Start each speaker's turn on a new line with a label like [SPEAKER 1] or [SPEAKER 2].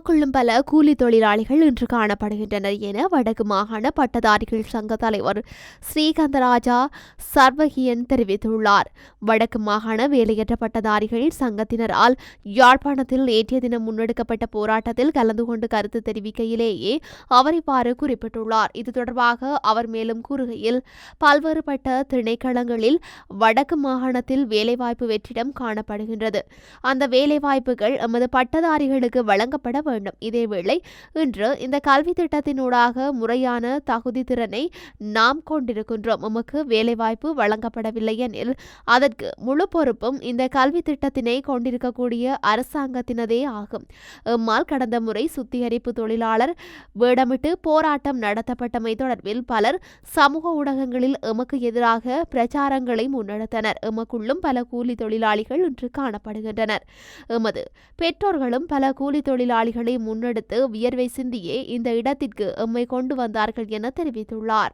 [SPEAKER 1] கொள்ளும் பல கூலி தொழிலாளிகள் இன்று காணப்படுகின்றனர் என வடக்கு மாகாண பட்டதாரிகள் சங்க தலைவர் ஸ்ரீகந்தராஜா சர்வகியன் தெரிவித்துள்ளார். வடக்கு மாகாண வேலையற்ற பட்டதாரிகள் சங்கத்தினரால் யாழ்ப்பாணத்தில் நேற்றைய தினம் முன்னெடுக்கப்பட்ட போராட்டத்தில் கலந்து கொண்டு கருத்து தெரிவிக்கையிலேயே அவர் இவ்வாறு குறிப்பிட்டுள்ளார். இது தொடர்பாக அவர் மேலும் கூறுகையில் பல்வேறுபட்ட திணைக்களங்களில் வடக்கு மாகாணத்தில் வேலைவாய்ப்பு வெற்றிடம் காணப்படுகின்றது. அந்த வேலைவாய்ப்புகள் எமது பட்டதாரிகளுக்கு வழங்கப்பட வேண்டும். இதேவேளை இன்று இந்த கல்வி திட்டத்தினூடாக முறையான தகுதி திறனை நாம் கொண்டிருக்கின்றோம். உமக்கு வேலைவாய்ப்பு வழங்கப்படவில்லை எனில் அதற்கு முழு பொறுப்பும் இந்த கல்வி திட்டத்தினை கொண்டிருக்கக்கூடிய அரசாங்கத்தினதே ஆகும். எம்மால் கடந்த முறை சுத்திகரிப்பு தொழிலாளர் வேடமிட்டு போராட்டம் நடத்தப்பட்டமை தொடர்பில் பலர் சமூக ஊடகங்களில் எமக்கு எதிராக பிரச்சாரங்களை முன்னெடுத்தனர். எமக்குள்ளும் பல கூலி தொழிலாளிகள் இன்று காணப்படுகின்றனர். எமது பெற்றோர்களும் பல கூலி தொழிலாளிகளை முன்னெடுத்து வியர்வை சிந்தியே இந்த இடத்திற்கு எம்மை கொண்டு வந்தார்கள் என தெரிவித்துள்ளார்.